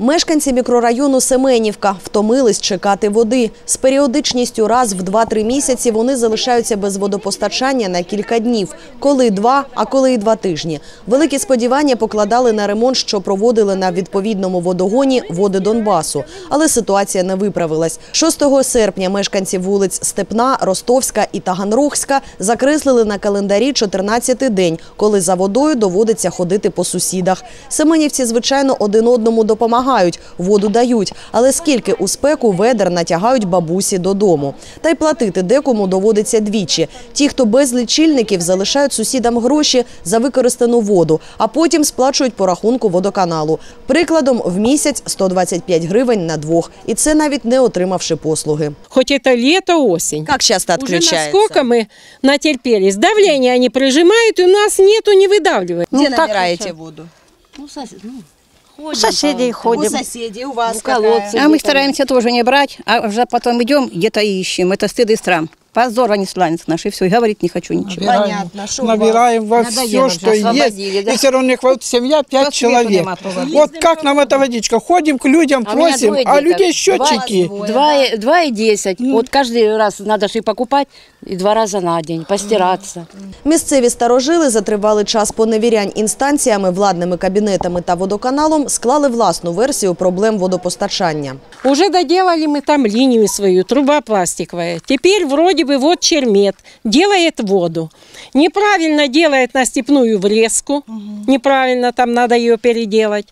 Мешканці мікрорайону Семенівка втомились чекати води. З періодичністю раз в 2-3 місяці вони залишаються без водопостачання на кілька днів. Коли два, а коли і два тижні. Великі сподівання покладали на ремонт, що проводили на відповідному водогоні води Донбасу. Але ситуація не виправилась. 6 серпня мешканці вулиць Степна, Ростовська і Таганрогська закреслили на календарі 14-й день, коли за водою доводиться ходити по сусідах. Семенівці, звичайно, один одному допомагають, воду дають. Але скільки у спеку ведер натягають бабусі додому. Та й платити декому доводиться двічі. Ті, хто без лічильників, залишають сусідам гроші за використану воду, а потім сплачують по рахунку водоканалу. Прикладом, в місяць 125 гривень на двох. І це навіть не отримавши послуги. Хоть это лето, осень. Як часто Уже насколько мы натерпелись. Давление они прижимают, и у нас нету, не выдавливает. Де так набираєте воду? Ну, сос- ну, У ходим соседей по- ходим. соседей, у вас В колодцы. А мы стараемся тоже не брать, а уже потом идем, где-то ищем. Это стыд и срам. Позор, они сланец наш, и все, и говорить не хочу ничего. Понятно, що у вас? набираем во все, Надоело что уже, есть. освободили, да? И все равно хватит семья, пять По свету человек. нема то воды. Вот как нам эта водичка? Ходим к людям, А у меня просим, двое а деток. людей счетчики. Два, и- два и десять. Вот каждый раз надо же и покупать, и два раза на день, постираться. Місцеві старожили за тривалий час поневірянь інстанціями, владними кабінетами та водоканалом склали власну версію проблем водопостачання. Уже доделали мы там линию свою, труба пластиковая. Теперь вроде бы вот чермет делает воду. Неправильно делает на степную врезку. Неправильно, там надо ее переделать.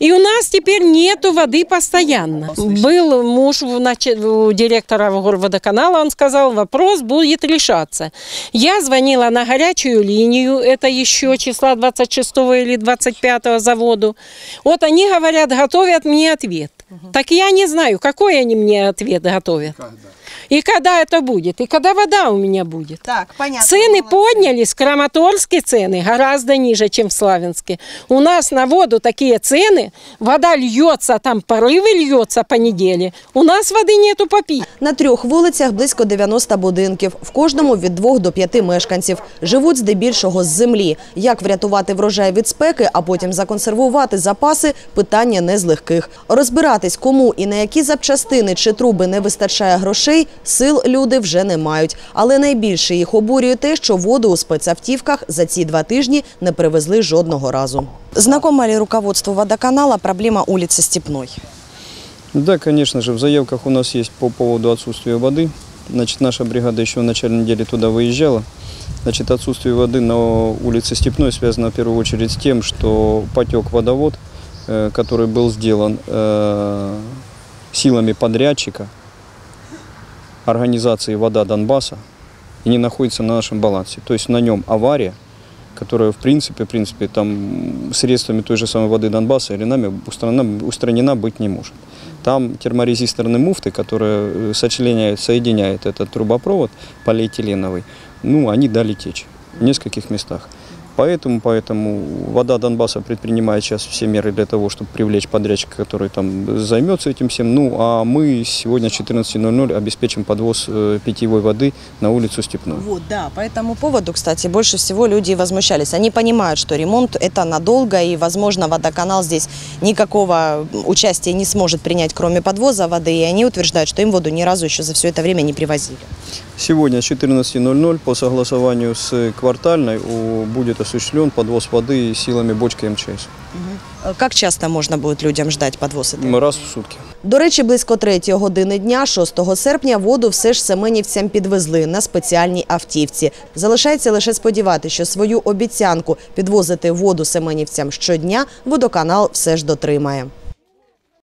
И у нас теперь нету воды постоянно. Был муж у, нач- у директора водоканала, он сказал, вопрос будет решаться. Я звонила на горячую линию, это еще числа 26 или 25 заводу. Вот они говорят, готовят мне ответ. Так я не знаю, какой они мне ответ готовят. И когда это будет, и когда вода у меня будет. Так, понятно. Цены поднялись, Краматорске цены гораздо ниже, чем в Славянске. У нас на воду такие цены, вода льется, там порывы льется по неделе. У нас воды нету попить. На трьох вулицях близько 90 будинків. В кожному від двох до п'яти мешканців. Живуть здебільшого з землі. Як врятувати врожай від спеки, а потім законсервувати запаси – питання не з легких. Розбиратись, кому і на які запчастини чи труби не вистачає грошей, сил люди вже не мають. Але найбільше їх обурює те, що воду у спецавтівках за ці два тижні не привезли жодного разу. Знакома ли руководству водоканала проблема вулиці Степной? Да, конечно же, в заявках у нас есть по поводу отсутствия воды. Значит, наша бригада еще в начале недели туда выезжала. Значит, отсутствие воды на улице Степной связано в первую очередь с тем, что потек водовод, э, который был сделан э, силами подрядчика организации «Вода Донбасса» и не находится на нашем балансе. То есть на нем авария, которая в принципе, в принципе там средствами той же самой воды Донбасса или нами устранена, устранена быть не может. Там терморезисторные муфты, которые э, сочленяют, соединяют этот трубопровод полиэтиленовый, ну, они дали течь в нескольких местах. Поэтому, поэтому вода Донбасса предпринимает сейчас все меры для того, чтобы привлечь подрядчика, который там займется этим всем. Ну, а мы сегодня с 14.00 обеспечим подвоз э, питьевой воды на улицу Степную. Вот, да. По этому поводу, кстати, больше всего люди возмущались. Они понимают, что ремонт это надолго, и, возможно, водоканал здесь никакого участия не сможет принять, кроме подвоза воды, и они утверждают, что им воду ни разу еще за все это время не привозили. Сегодня с 14.00 по согласованию с квартальной у- будет осуществлен подвоз воды силами бочки МЧС. Э, Как часто можно будет людям ждать подвоз? этой Раз в сутки. До речі, близько третьої години дня, 6 серпня, воду все ж семенівцям підвезли на спеціальній автівці. Залишається лише сподіватися, що свою обіцянку підвозити воду семенівцям щодня водоканал все ж дотримає.